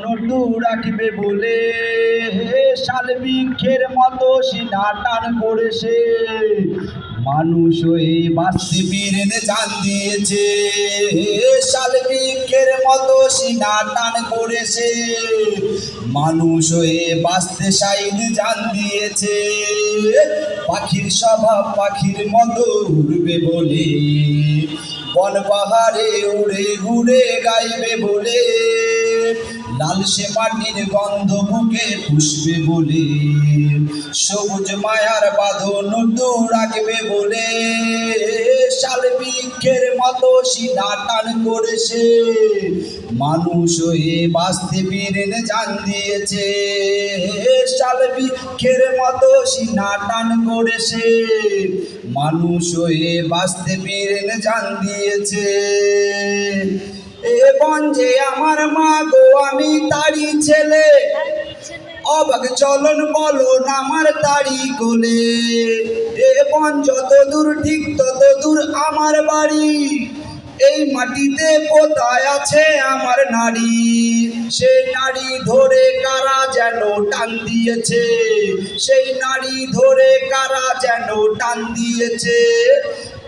নটু রাখবে বলে। শালবৃক্ষের মতো সিনা টান করেছে। মানুষ হয়ে বাঁচতে বীরেন জান দিয়েছে। শালবৃক্ষের মতো সিনা টান করেছে। মানুষ হয়ে বাঁচতে সাইদ জান দিয়েছে। পাখির স্বভাব পাখির মতো উড়বে বলে। বন পাহাড়ে উড়ে ঘুরে গাইবে বলে। লাল সে মাটির গন্ধ বুকে পুষবে বলে, সবুজ মায়ার বাঁধন রাখবে বলে। শাল বৃক্ষের মতো সিনা টান করেছে, মানুষ হয়ে বাঁচতে বীরেন জান দিয়েছে। শাল বৃক্ষের মতো সিনা টান করেছে, মানুষ হয়ে বাঁচতে বীরেন জান দিয়েছে। এ বঞ্জে আমার মা গো আমি তারি ছেলে। অবাক চলন বলো না আমার তারি গোলে এ বন যত দূর, ঠিক তত দূর আমার বাড়ি। এই মাটিতে পোতায় আছে আমার নারী। সেই নারী ধরে কারা যেন টান দিয়েছে? সেই নারী ধরে কারা যেন টান দিয়েছে?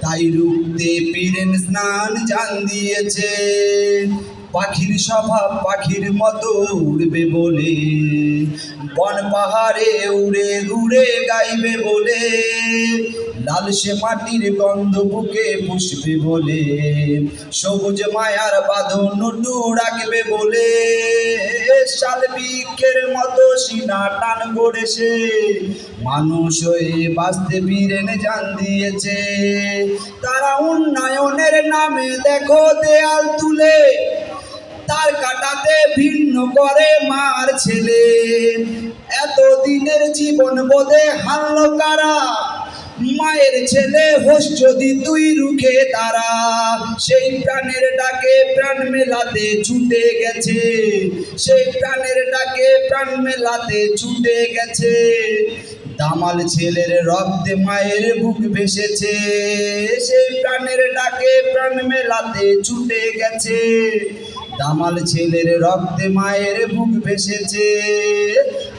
তাই রুখতে পীরেন স্নান জান দিয়েছে। পাখির স্বভাব পাখির মতো উড়বে বলে। বন পাহাড়ে উড়ে ঘুরে গাইবে বলে। লাল সে মাটির গন্ধ বুকে পুষবে বলে। সবুজ মায়ার বাঁধন নটু রাখবে বলে। শাল বৃক্ষের মতো সিনা টান করেছে মানুষ হয়ে বাঁচতে বীরেন জান দিয়েছে। তারা উন্নয়নের নামে দেখো দেয়াল তুলে। তার কাটাতে ভিন্ন করে মার ছেলে। এত দিনের জীবন বোধে হারল কারা? মায়ের ছেলে হোস যদি তুই রুখে তারা। সেই প্রাণের ডাকে প্রাণ মেলাতে ছুটে গেছে। সেই প্রাণের ডাকে প্রাণ মেলাতে ছুটে গেছে। দামাল ছেলের রক্তে মায়ের বুক ভেসেছে। সেই প্রাণের ডাকে প্রাণ মেলাতে ছুটে গেছে। দামাল ছেলের রক্তে মায়ের বুক ভেসেছে।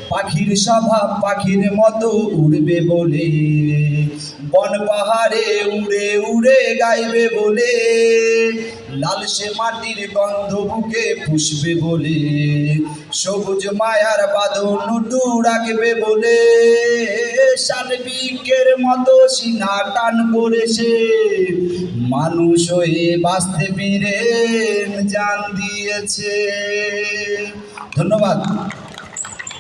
পাখির স্বভাব পাখির মতো উড়বে বলে। বন পাহাড়ে উড়ে উড়ে গাইবে বলে। লাল সে মাটির গন্ধ বুকে পুষবে বলে। সবুজ মায়ার বাঁধন নটু রাখবে বলে। শালবিকের মতো সিনা টান করেছে। মানুষ হয়ে বাঁচতে বীরেন জান দিয়েছে। ধন্যবাদ।